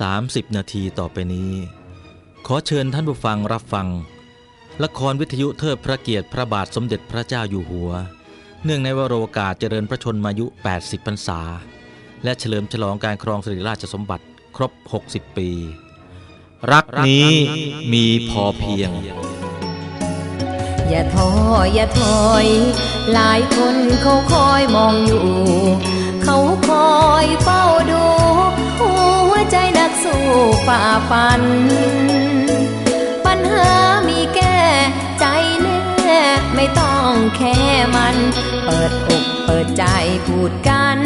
30 นาทีต่อไปนี้ ขอเชิญท่านผู้ฟังรับฟัง ละครวิทยุเทิดพระเกียรติพระบาทสมเด็จพระเจ้าอยู่หัว เนื่องในวโรกาสเจริญพระชนมายุ 80 พรรษา และเฉลิมฉลองการครองสิริราชสมบัติครบ 60 ปี รักนี้มีพอเพียง อย่าท้ออย่าถอย หลายคนเขาคอยมองอยู่ เขาคอยเฝ้าดู หัวใจนักสู้ฝ่าฟัน ปัญหามีแก้ใจแน่ไม่ต้องแค่มัน เปิดอกเปิดใจพูดกัน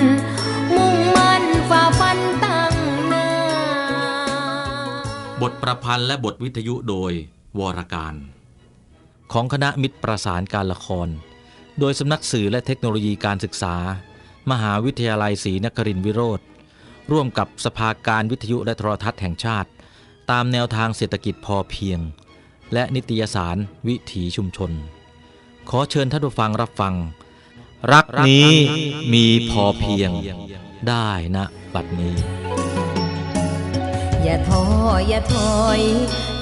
มุ่งมั่นฝ่าฟันตั้งหน้า บทประพันธ์และบทวิทยุโดยวรการ ของคณะมิตรประสานการละคร โดยสำนักสื่อและเทคโนโลยีการศึกษา มหาวิทยาลัยศรีนครินทรวิโรธร่วมกับสภาการวิทยุและโทรทัศน์แห่งชาติ ตามแนวทางเศรษฐกิจพอเพียง และนิตยสารวิถีชุมชน ขอเชิญท่านผู้ฟังรับฟัง รักนี้มีพอเพียงได้นะบัดนี้ อย่าท้ออย่าถอย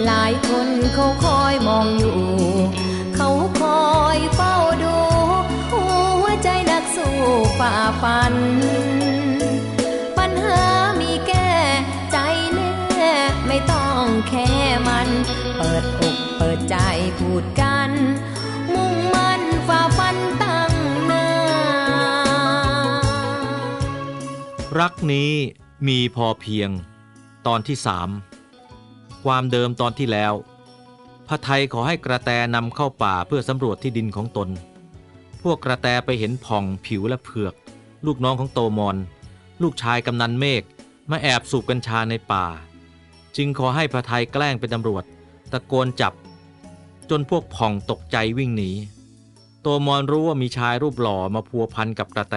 หลายคนเขาคอยมองอยู่ เขาคอยเฝ้าดู หัวใจนักสู้ฝ่าฟัน ปัญหามีแก้ใจแน่ไม่ต้องแค่มัน เปิดอกเปิดใจพูดกัน มุ่งมั่นฝ่าฟันตั้งหน้า รักนี้มีพอเพียง ตอนที่สามความเดิมตอนที่แล้ว พระไทยขอให้กระแตนำเข้าป่าเพื่อสำรวจที่ดินของตน พวกกระแตไปเห็นผ่องผิวและเผือก ลูกน้องของโตมอน ลูกชายกำนันเมฆมาแอบสูบกัญชาในป่า จึงขอให้พระไทยแกล้งเป็นตำรวจ ตะโกนจับ จนพวกผ่องตกใจวิ่งหนีโตมอนรู้ว่ามีชายรูปหล่อมาพัวพันกับกระแต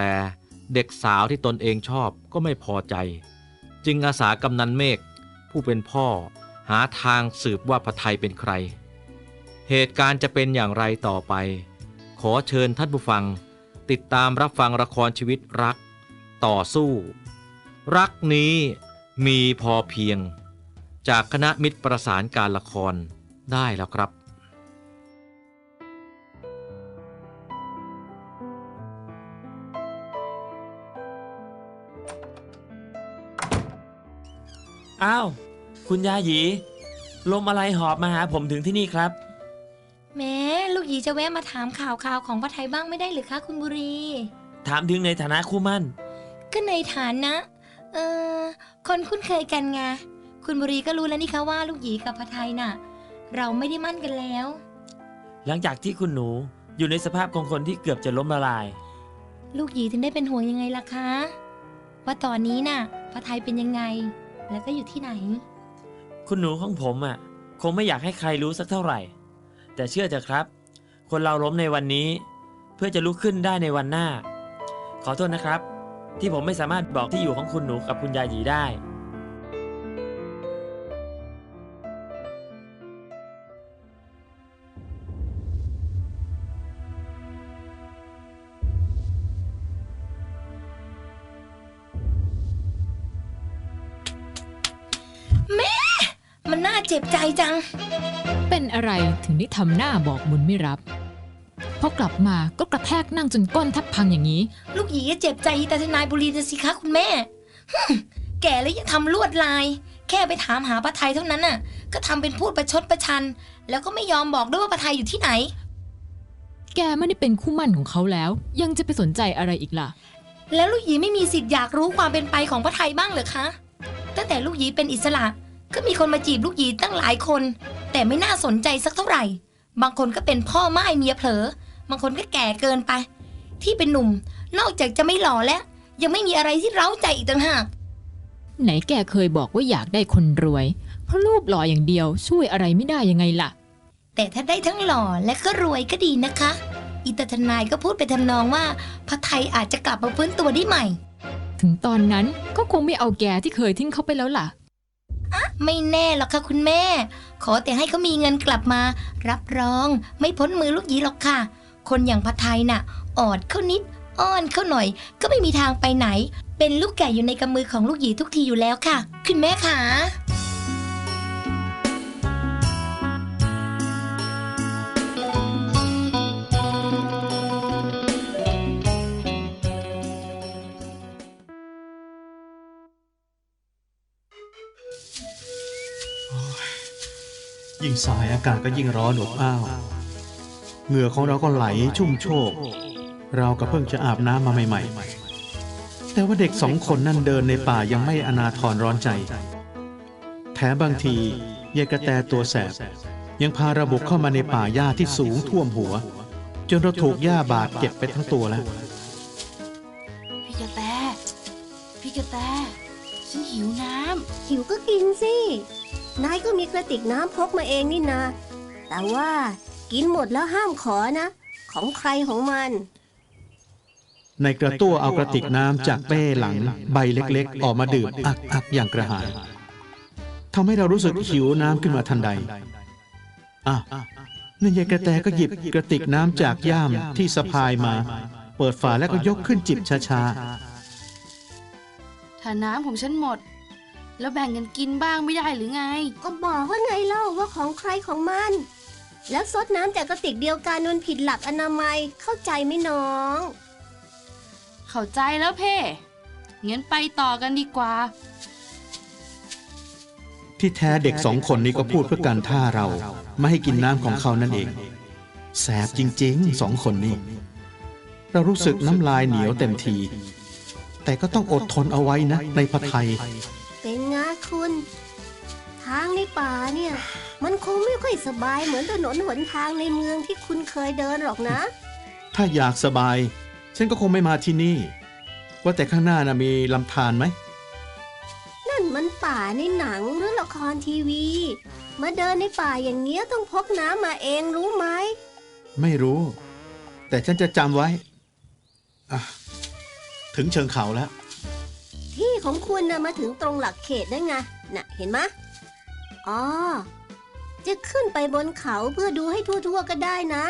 เด็กสาวที่ตนเองชอบก็ไม่พอใจ จึงอาสากำนันเมฆผู้เป็นพ่อหาทางสืบว่าพระไทยเป็นใคร เหตุการณ์จะเป็นอย่างไรต่อไป ขอเชิญท่านผู้ฟัง ติดตามรับฟังละครชีวิตรัก ต่อสู้ รักนี้มีพอเพียง จากคณะมิตรประสานการละครได้แล้วครับ อ้าว คุณยาหยี ลมอะไรหอบมาหาผมถึงที่นี่ครับ แม้ลูกหยีจะแวะมาถามข่าวข่าวของพระไทยบ้างไม่ได้หรือคะคุณบุรี ถามถึงในฐานะคู่มั่น ก็ในฐานนะเออคนคุ้นเคยกันไง คุณบุรีก็รู้แล้วนี่คะว่าลูกหยีกับพระไทยน่ะ เราไม่ได้มั่นกันแล้ว หลังจากที่คุณหนูอยู่ในสภาพของคนที่เกือบจะล้มละลาย ลูกหยีถึงได้เป็นห่วงยังไงล่ะคะ ว่าตอนนี้น่ะพระไทยเป็นยังไง แล้วก็อยู่ที่ไหน คุณหนูของผมอะ คงไม่อยากให้ใครรู้สักเท่าไหร่ แต่เชื่อเถอะครับ คนเราล้มในวันนี้ เพื่อจะลุกขึ้นได้ในวันหน้า ขอโทษนะครับ ที่ผมไม่สามารถบอกที่อยู่ของคุณหนูกับคุณยายหยีได้ เจ็บใจจัง เป็นอะไรถึงได้ทำหน้าบอกบุญไม่รับพอกลับมาก็กระแทกนั่งจนก้นแทับพังอย่างนี้ ลูกหยีเจ็บใจแต่ทนายบุรีนะสิคะคุณแม่ฮึ่มแก่แล้วยังทำลวดลาย แค่ไปถามหาพระไทยเท่านั้นน่ะ ก็ทำเป็นพูดประชดประชัน แล้วก็ไม่ยอมบอกด้วยว่าพระไทยอยู่ที่ไหน แกไม่ได้เป็นคู่หมั่นของเขาแล้ว ยังจะไปสนใจอะไรอีกล่ะ แล้วลูกหยีไม่มีสิทธิ์อยากรู้ความเป็นไปของพระไทยบ้างเหรอคะ ตั้งแต่ลูกหยีเป็นอิสระ ก็มีคนมาจีบลูกหยีตั้งหลายคน แต่ไม่น่าสนใจสักเท่าไหร่ บางคนก็เป็นพ่อไม้เมียเผลอ บางคนก็แก่เกินไป ที่เป็นหนุ่ม นอกจากจะไม่หล่อแล้ว ยังไม่มีอะไรที่เร้าใจอีกต่างหาก ไหนแกเคยบอกว่าอยากได้คนรวย เพราะรูปหล่ออย่างเดียวช่วยอะไรไม่ได้ยังไงล่ะ แต่ถ้าได้ทั้งหล่อและก็รวยก็ดีนะคะ อิตาทนายก็พูดไปทำนองว่าพระไทยอาจจะกลับมาฟื้นตัวได้ใหม่ ถึงตอนนั้นก็คงไม่เอาแกที่เคยทิ้งเขาไปแล้วล่ะ ไม่แน่หรอกค่ะคุณแม่ ขอแต่ให้เขามีเงินกลับมา รับรองไม่พ้นมือลูกหยีหรอกค่ะ คนอย่างพระไทยน่ะออดเข้านิด อ้อนเขาหน่อย ก็ไม่มีทางไปไหน เป็นลูกแก่อยู่ในกำมือของลูกหยีทุกทีอยู่แล้วค่ะ คุณแม่ค่ะ ยิ่งสายอากาศก็ยิ่งร้อนอบอ้าวเหงื่อของเราก็ไหลชุ่มโชก เราก็เพิ่งจะอาบน้ำมาใหม่ ๆ แต่ว่าเด็กสองคนนั่นเดินในป่ายังไม่อนาทรร้อนใจ แถมบางทียายกระแตตัวแสบ ยังพาระบบเข้ามาในป่าหญ้าที่สูงท่วมหัว จนเราถูกหญ้าบาดเจ็บไปทั้งตัวแล้ว พี่กระแต พี่กระแต ฉันหิวน้หิวก็กินสิ นายก็มีกระติกน้ำพกมาเองนี่นา แต่ว่ากินหมดแล้วห้ามขอนะ ของใครของมัน ในกระตั้วเอากระติกน้ำจากเป้หลัง ใบเล็กๆ ออกมาดื่มอักอักๆอย่างกระหายทำให้เรารู้สึกหิวน้ำขึ้นมาทันใดอะนั่นยายกระแตก็หยิบกระติกน้ำจากย่ามที่สะพายมา เปิดฝาแล้วก็ยกขึ้นจิบช้าำถ้าน้ำของฉันหมด แล้วแบ่งกันกินบ้างไม่ได้หรือไง ก็บอกว่าไงเล่าว่าของใครของมัน แล้วซดน้ำจากกระติกเดียวกันมันผิดหลักอนามัยเข้าใจไหมน้อง เข้าใจแล้วเพ่งั้นไปต่อกันดีกว่าๆที่แท้เด็กสองคนนี้ก็พูดเพื่อการท่าเรา ไม่ให้กินน้ำของเขานั่นเอง แสบจริงๆสองคนนี้เรารู้สึกน้ำลายเหนียวเต็มที แต่ก็ต้องอดทนเอาไว้นะในพระไทย เป็นไงคุณ ทางในป่าเนี่ย มันคงไม่ค่อยสบายเหมือนถนนหนทางในเมืองที่คุณเคยเดินหรอกนะ ถ้าอยากสบาย ฉันก็คงไม่มาที่นี่ ว่าแต่ข้างหน้านะมีลำธารไหม นั่นมันป่าในหนังหรือละครทีวี มาเดินในป่าอย่างเงี้ยต้องพกน้ำมาเองรู้ไหม ไม่รู้ แต่ฉันจะจำไว้อะถึงเชิงเขาแล้ว ที่ของคุณนะมาถึงตรงหลักเขตได้ไง น่ะ เห็นไหมะอ๋อ จะขึ้นไปบนเขาเพื่อดูให้ทั่วๆก็ได้นะ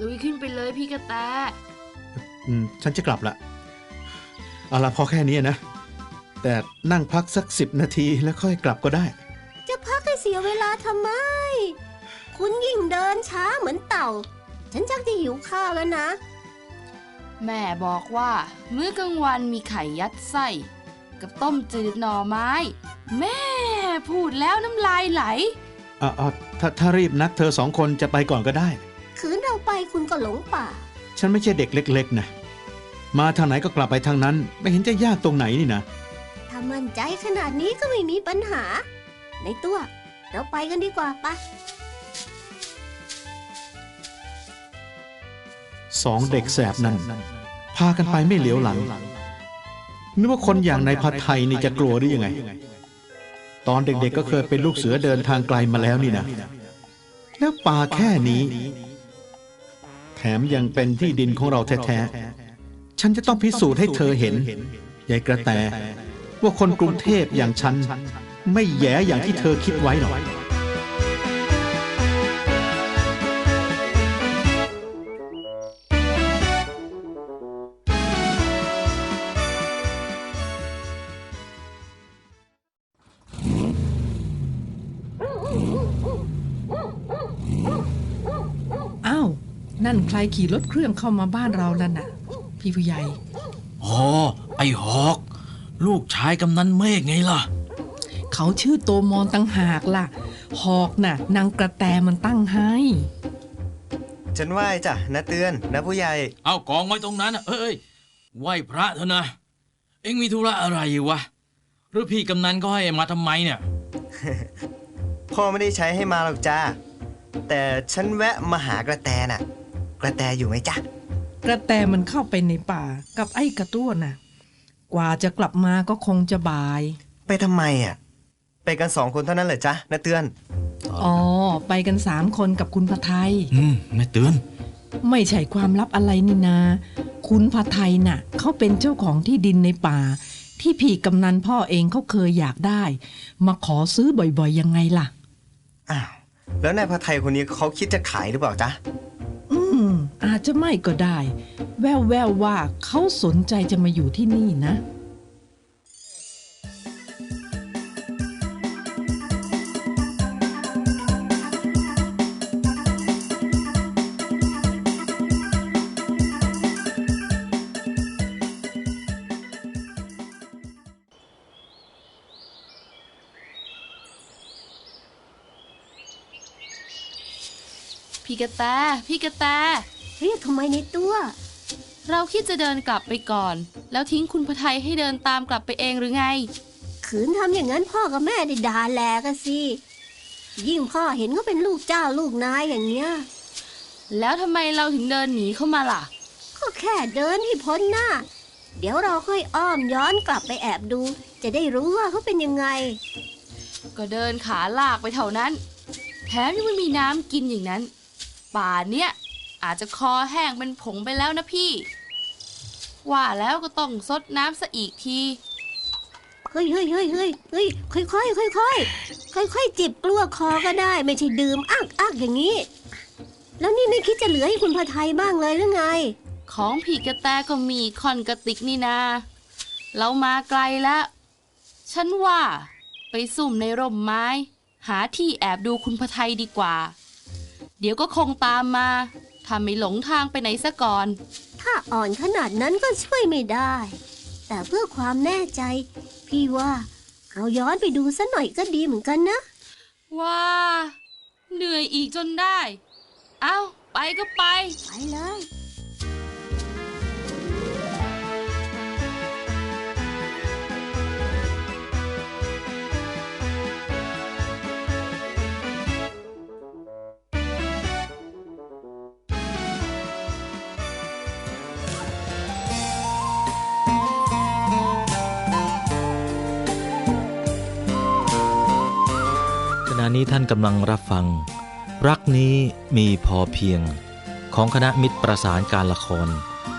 ลุยขึ้นไปเลยพี่กระแต อืม ฉันจะกลับละเอาละพอแค่นี้นะ แต่นั่งพักสักสิบนาทีแล้วค่อยกลับก็ได้ จะพักให้เสียเวลาทำไม คุณยิ่งเดินช้าเหมือนเต่า ฉันชักจะหิวข้าวแล้วนะ แม่บอกว่า มื้อกลางวันมีไข่ยัดไส้ กับต้มจืดหน่อไม้ แม่พูดแล้วน้ำลายไหลอ่าอ่าถ้าถ้ารีบนักเธอสองคนจะไปก่อนก็ได้คืนเราไปคุณก็หลงป่า ฉันไม่ใช่เด็กเล็ก ๆ นะ มาทางไหนก็กลับไปทางนั้น ไม่เห็นจะยากตรงไหนนี่นะถ้ามั่นใจขนาดนี้ก็ไม่มีปัญหา ในตัว เราไปกันดีกว่าปะ สองเด็กแสบนั้นพากันไปไม่เหลียวหลัง นึกว่าคนอย่างนายพัดไทยนี่จะกลัวหรือยังไง ตอนเด็กๆก็เคยเป็นลูกเสือเดินทางไกลมาแล้วนี่นะ แล้วป่าแค่นี้ แถมยังเป็นที่ดินของเราแท้ๆ ฉันจะต้องพิสูจน์ให้เธอเห็นยายกระแตว่าคนกรุงเทพอย่างฉัน ไม่แย่อย่างที่เธอคิดไว้หรอก อ้าว นั่นใครขี่รถเครื่องเข้ามาบ้านเราแล้วน่ะ พี่ผู้ใหญ่อ๋อไอ้หอก ลูกชายกำนันเมฆไงล่ะ เขาชื่อโตมอนตั้งหากล่ะ หอกน่ะนางกระแตมันตั้งให้ ฉันไหว้จ้ะนะเตือนนะผู้ใหญ่ เอากองไว้ตรงนั้นน่ะเอ้ยไหว้พระเถอะนะ เอ็งมีธุระอะไรวะ หรือพี่กำนันก็ให้มาทำไมเนี่ย พ่อไม่ได้ใช้ให้มาหรอกจ้า แต่ฉันแวะมาหากระแตน่ะ กระแตอยู่ไหมจ๊ะ กระแตมันเข้าไปในป่ากับไอ้กระตั้วน่ะ กว่าจะกลับมาก็คงจะบ่าย ไปทำไมอะ ไปกันสองคนเท่านั้นเหรอจ๊ะนะเตือน อ๋อ ไปกันสามคนกับคุณพะไทย อืมแม่เตือน ไม่ใช่ความลับอะไรนี่นา คุณพะไทยน่ะเขาเป็นเจ้าของที่ดินในป่า ที่พี่กำนันพ่อเองเขาเคยอยากได้ มาขอซื้อบ่อยๆยังไงล่ะ อ้าวแล้วนายพระไทยคนนี้เขาคิดจะขายหรือเปล่าจ๊ะ อืม อาจจะไม่ก็ได้ แววแววๆว่าเขาสนใจจะมาอยู่ที่นี่นะ พี่กระแต พี่กระแต เรียกทำไมในตัว เราคิดจะเดินกลับไปก่อน แล้วทิ้งคุณพไทยให้เดินตามกลับไปเองหรือไง ขืนทำอย่างนั้นพ่อกับแม่ได้ด่าแหลกันสิ ยิ่งพ่อเห็นเขาเป็นลูกเจ้าลูกนายอย่างเงี้ย แล้วทำไมเราถึงเดินหนีเข้ามาล่ะ ก็แค่เดินให้พ้นหน้า เดี๋ยวเราค่อยอ้อมย้อนกลับไปแอบดู จะได้รู้ว่าเขาเป็นยังไง ก็เดินขาลากไปเท่านั้น แถมยังไม่มีน้ำกินอย่างนั้น ป่านเนี้ยอาจจะคอแห้งเป็นผงไปแล้วนะพี่ ว่าแล้วก็ต้องซดน้ำซะอีกที เฮ้ยเฮ้ยเฮ้ยเฮ้ยเฮ้ยค่อยค่อยค่อยค่อยค่อยค่อยๆจิบกลัวคอก็ได้ ไม่ใช่ดื่มอักอักอย่างนี้ แล้วนี่ไม่คิดจะเหลือให้คุณพระไทยบ้างเลยหรือไง ของผีกระแตก็มีคอนกระติกนี่นาเรามาไกลแล้ว ฉันว่า ไปซุ่มในร่มไม้ หาที่แอบดูคุณพไทยดีกว่าเดี๋ยวก็คงตามมา ถ้าไม่หลงทางไปไหนซะก่อน ถ้าอ่อนขนาดนั้นก็ช่วยไม่ได้ แต่เพื่อความแน่ใจ พี่ว่าเราย้อนไปดูสัหน่อยก็ดีเหมือนกันนะ ว้า เหนื่อยอีกจนได้ เอ้าไปก็ไป ไปเลย นี้ท่านกำลังรับฟัง รักนี้มีพอเพียง ของคณะมิตรประสานการละคร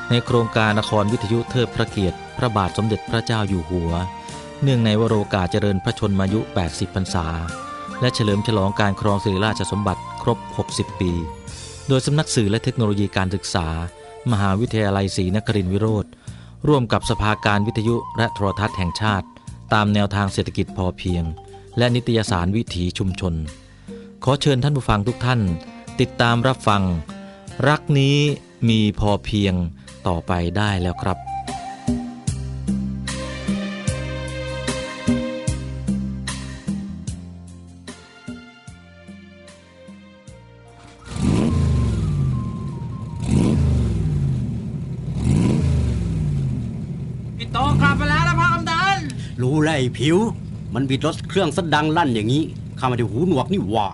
ในโครงการละครวิทยุเทิดพระเกียรติพระบาทสมเด็จพระเจ้าอยู่หัว เนื่องในวโรกาสเจริญพระชนมายุ 80 พรรษา และเฉลิมฉลองการครองสิริราชสมบัติครบ 60 ปี โดยสำนักสื่อและเทคโนโลยีการศึกษา มหาวิทยาลัยศรีนครินทรวิโรธร่วมกับสภาการวิทยุและโทรทัศน์แห่งชาติ ตามแนวทางเศรษฐกิจพอเพียง และนิตยสารวิถีชุมชน ขอเชิญท่านผู้ฟังทุกท่าน ติดตามรับฟัง รักนี้มีพอเพียงต่อไปได้แล้วครับพี่โตกลับไปแล้วนะพ่อกำนันรู้แล้วไอ้ผิว มันบิดรถเครื่องสดังลั่นอย่างนี้ข้ามาที่หูหนวกนี่หว่า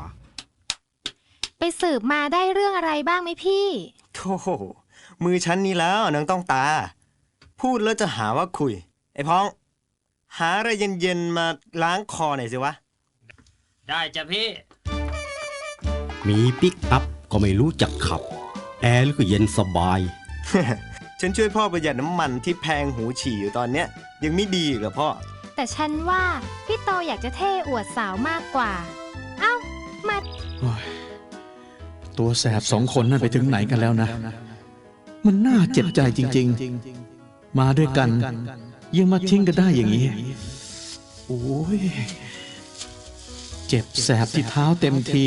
ไปสืบมาได้เรื่องอะไรบ้างไหมพี่ โธ่มือฉันนี่แล้วนางต้องตา พูดแล้วจะหาว่าคุย ไอ้พ้อง หาอะไรเย็นๆมาล้างคอหน่อยสิวะ ได้จ้ะพี่ มีปิกอัพก็ไม่รู้จักขับ แอร์ก็เย็นสบาย ฉันช่วยพ่อประหยัดน้ำมันที่แพงหูฉี่อยู่ตอนเนี้ยยังไม่ดีอีกเหรอพ่อ แต่ฉันว่าพี่โตอยากจะเท่อวดสาวมากกว่า เอ้า มาตัวแสบสองคนนั่นไปถึงไหนกันแล้วนะ มันน่าเจ็บใจจริง ๆ มาด้วยกัน ยังมาทิ้งกันได้อย่างนี้ โอ้ย เจ็บแสบที่เท้าเต็มที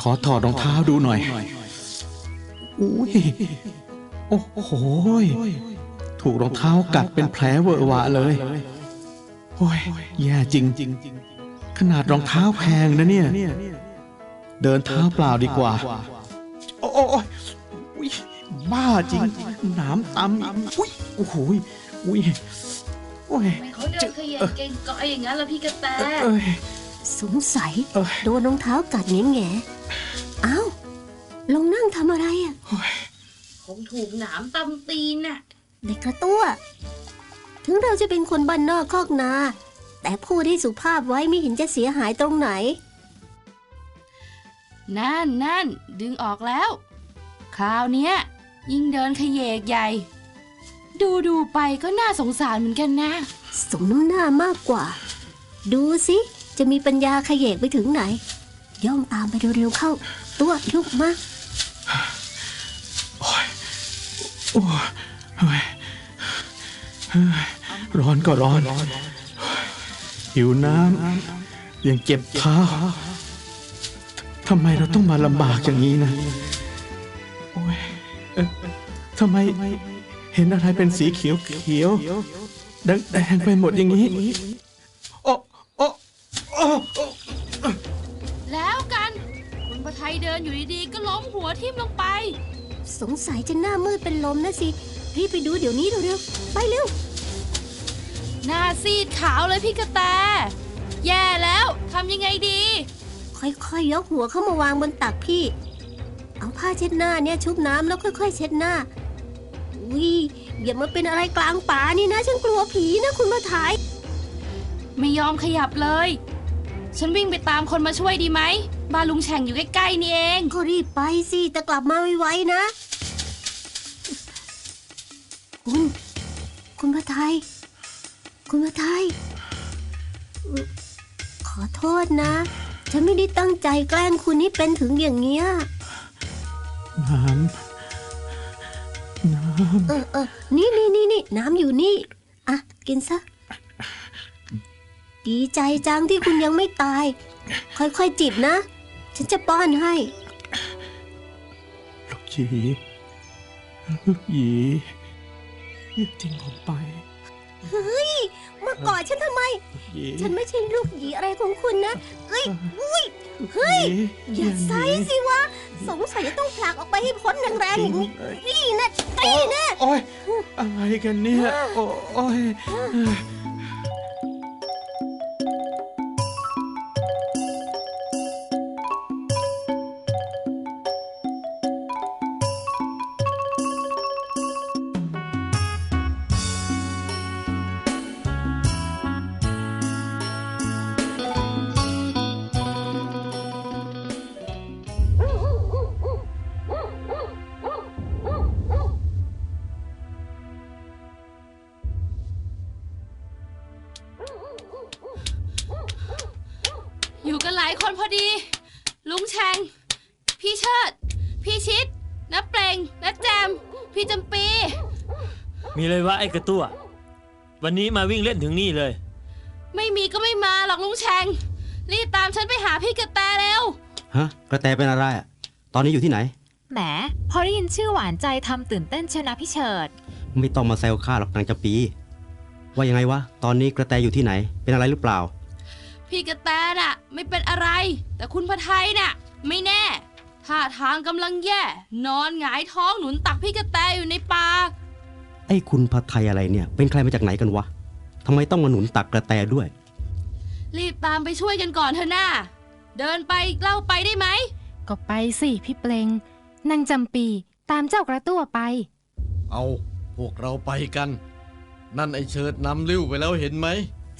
ขอถอดรองเท้าดูหน่อยโอ้ย โอ้โห ถูกรองเท้ากัดเป็นแผลเวอะหวะเลยโอ้ยแย่จริง ขนาดรองเท้าแพงนะเนี่ย เดินเท้าเปล่าดีกว่า โอ้โอ้โอ้ยอุ๊ยบ้าจริงหนามตำอีกอุ้ยโอ้โหยอุ้ยโอ้ยเขาเดินขยันเก่งก้อยอย่างนั้นแล้วพี่กระแตเอ้ยสงสัยเอ้ยโดนรองเท้ากัดแง่แง่ๆอ้าวลงนั่งทำอะไรอะคงถูกหนามตำตีนน่ะ เด็กกระตั้ว ถึงเราจะเป็นคนบ้านนอกคอกนา แต่พูดให้สุภาพไว้ไม่เห็นจะเสียหายตรงไหน นั่นนั่นดึงออกแล้ว คราวเนี้ย ยิ่งเดินขยเยกใหญ่ ดูดูไปก็น่าสงสารเหมือนกันนะสมน้ำหน้ามากกว่า ดูสิจะมีปัญญาขยเยกไปถึงไหน ย่องตามไปเร็วๆเข้า ตัวลุกมาโอ้ยเฮ้ยเฮ้ย ร้อนก็ร้อน หิวน้ำยังเจ็บเท้าทำไมเราต้องมาลำบากอย่างนี้นะโอ้ยเอ๊ะทำไมเห็นอะไรเป็นสีเขียวเขียวแดงแดงไปหมดอย่างนี้โอ้โอ้โอ้โอ้แล้วกัน คุณพระไทยเดินอยู่ดีๆ ก็ล้มหัวทิ่มลงไป สงสัยจะหน้ามืดเป็นลมนะสิ รีบไปดูเดี๋ยวนี้เร็วๆ ไปเร็ว หน้าซีดขาวเลยพี่กระแต แย่แล้วทำยังไงดี ค่อยๆยกหัวเข้ามาวางบนตักพี่ เอาผ้าเช็ดหน้าเนี่ยชุบน้ำแล้วค่อย ๆ เช็ดหน้าอุ้ยอย่ามาเป็นอะไรกลางป่านี่นะ ฉันกลัวผีนะคุณมาถ่าย ไม่ยอมขยับเลย ฉันวิ่งไปตามคนมาช่วยดีไหมบ้านลุงแฉ่งอยู่ใกล้ๆนี่เอง ก็รีบไปสิแต่กลับมาไวๆนะ คุณ คุณพระไทย คุณพระไทยเอ่อขอโทษนะ ฉันไม่ได้ตั้งใจแกล้งคุณนี่เป็นถึงอย่างเงี้ย น้ำ น้เออเออนี่นี่นี่นี่น้ำอยู่นี่ อะ กินซะ ดีใจจังที่คุณยังไม่ตาย ค่อยๆจิบนะ ฉันจะป้อนให้ำลูกหยีลูกหยี อย่าทิ้งผมไป เฮ้ย มากอดฉันทำไมหยีฉันไม่ใช่ลูกหยีอะไรของคุณนะเฮ้ย อุ้ย เฮ้ยหอย่าไซส์สิวะ สงสัยจะต้องผลักออกไปให้พ้นแรงๆอย่างนี้นี่นะนี่นะ โอ้ยอะไรกันเนี่ย โอ้โอ้ยอยู่ ไอ้กระตั้ววันนี้มาวิ่งเล่นถึงนี่เลย ไม่มีก็ไม่มาหรอกลุงแฉ่งรีบตามฉันไปหาพี่กระแตเร็วฮะกระแตเป็นอะไรอะตอนนี้อยู่ที่ไหน แหม พอได้ยินชื่อหวานใจทำตื่นเต้นเชียวนะพี่เฉิด ไม่ต้องมาแซวข้าหรอกนางจำปี ว่ายังไงวะ ตอนนี้กระแตอยู่ที่ไหน เป็นอะไรหรือเปล่า พี่กระแตน่ะ ไม่เป็นอะไร แต่คุณพระไทยน่ะ ไม่แน่ท่าทางกำลังแย่ นอนหงายท้องหนุนตักพี่กระแตอยู่ในป่าไอ้คุณพัดไทยอะไรเนี่ย เป็นใครมาจากไหนกันวะทำไมต้องมาหนุนตักกระแตด้วย รีบตามไปช่วยกันก่อนเถอะน้าเดินไปเล่าไปได้ไหม ก็ไปสิพี่เปลงนางจำปีตามเจ้ากระตั้วไป เอาพวกเราไปกัน นั่นไอเชิดนำลิ้วไปแล้วเห็นไหม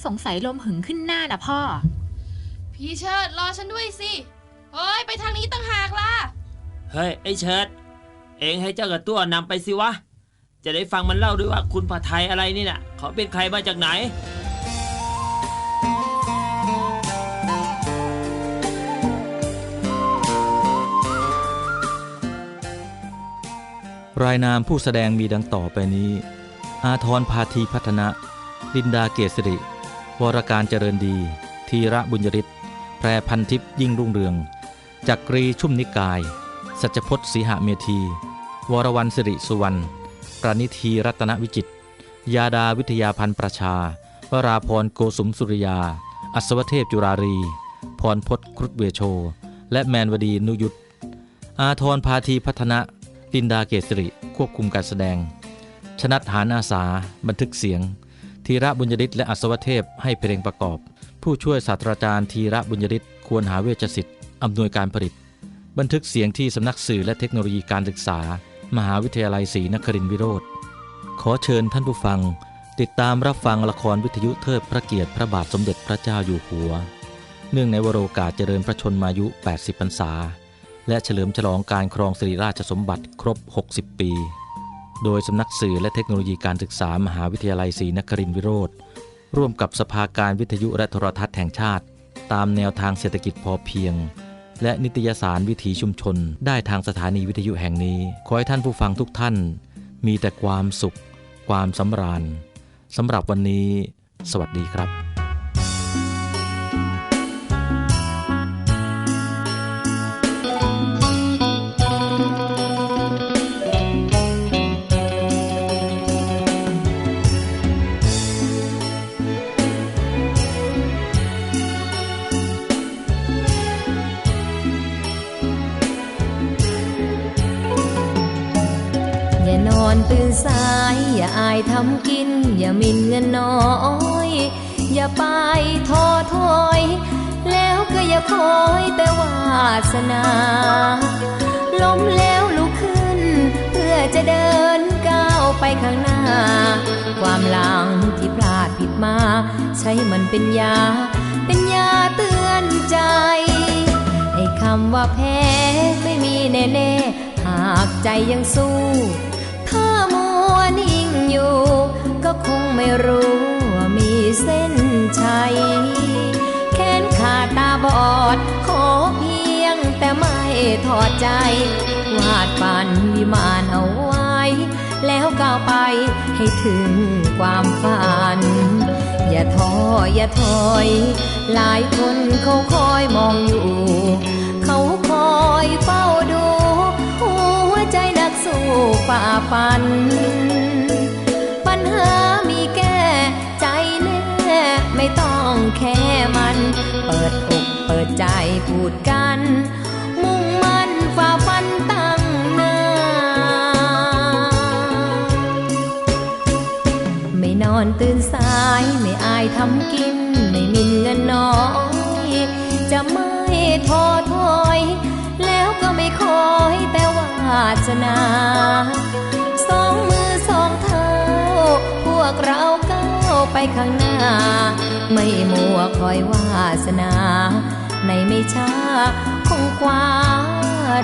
สงสัยลมหึงขึ้นหน้านะพ่อ พี่เชิดรอฉันด้วยสิ เฮ้ย ไปทางนี้ตั้งหากล่ะ เฮ้ย ไอ้เชิด เองให้เจ้ากระตั้วนำไปสิวะ จะได้ฟังมันเล่าด้วยว่าคุณผัดไทยอะไรนี่น่ะเขาเป็นใครมาจากไหน รายนามผู้แสดงมีดังต่อไปนี้ อาทรพาธีพัฒนะ ลินดาเกษริ วรการเจริญดี ธีระบุญยริศแพรพันทิพย์ยิ่งรุ่งเรือง จักรีชุ่มนิกาย สัจพจน์สีหเมธี วรวรรณสิริสุวรรณ ประนิธีรัตนวิจิตยาดาวิทยาพันธ์ประชา วราพรโกสุมสุริยา อัศวเทพจุรารี พรพศครุฑเวโช และแมนวดีนุยุทธอาทรพาธีพัฒนะลินดาเกษริควบคุมการแสดง ชนัดหานาสา บันทึกเสียง ธีระบุญยริศและอัศวเทพให้เพลงประกอบ ผู้ช่วยศาสตราจารย์ธีระบุญยริศควรหาเวชสิทธิ์อำนวยการผลิต บันทึกเสียงที่สำนักสื่อและเทคโนโลยีการศึกษา มหาวิทยาลัยศรีนครินทรวิโรธขอเชิญท่านผู้ฟัง ติดตามรับฟังละครวิทยุเทิดพระเกียรติพระบาทสมเด็จพระเจ้าอยู่หัว เนื่องในวโรกาสเจริญพระชนมายุ 80 พรรษา และเฉลิมฉลองการครองสิริราชสมบัติครบ 60 ปี โดยสำนักสื่อและเทคโนโลยีการศึกษามหาวิทยาลัยศรีนครินทรวิโรธร่วมกับสภาการวิทยุและโทรทัศน์แห่งชาติ ตามแนวทางเศรษฐกิจพอเพียง และนิตยสารวิถีชุมชน ได้ทางสถานีวิทยุแห่งนี้ ขอให้ท่านผู้ฟังทุกท่าน มีแต่ความสุข ความสำราญสำหรับวันนี้ สวัสดีครับ อย่าคอยแต่วาสนาล้มแล้วลุกขึ้น เพื่อจะเดินก้าวไปข้างหน้า ความหลังที่พลาดผิดมา ใช้มันเป็นยา เป็นยาเตือนใจไอ้คำว่าแพ้ไม่มีแน่ๆหากใจยังสู้ ถ้ามัวนิ่งอยู่ ก็คงไม่รู้ว่ามีเส้นชัย ตาบอด ขอเพียงแต่ไม่ถอดใจ วาดฝันวิมานเอาไว้ แล้วก้าวไปให้ถึงความฝัน อย่าท้ออย่าถอย หลายคนเขาคอยมองอยู่ เขาคอยเฝ้าดู หัวใจนักสู้ฝ่าฟัน ปิดอกเปิดใจพูดกัน มุ่งมั่นฝ่าฟันตั้งหน้า ไม่นอนตื่นสายไม่อายทำกิน ไม่มินเงินน้อย จะไม่ท้อถอย แล้วก็ไม่คอยแต่วาสนา สองมือสองเท้า พวกเรา ไปข้างหน้า ไม่มัวคอยวาสนา ในไม่ช้าคงคว้า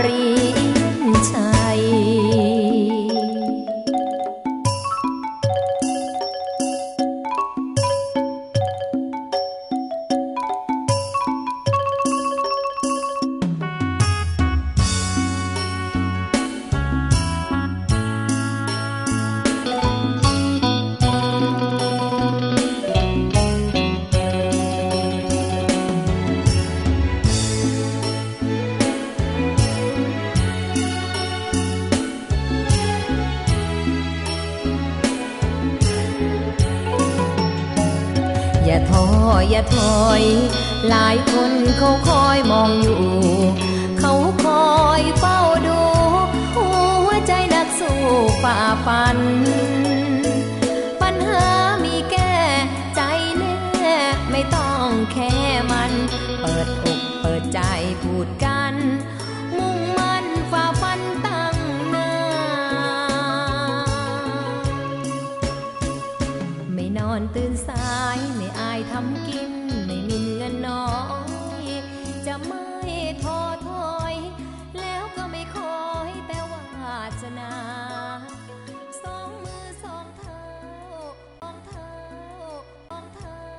เรียนชัย อย หลายคนเขาคอยมองอยู่ เขาคอยเฝ้าดู หัวใจนักสู้ฝ่าฟัน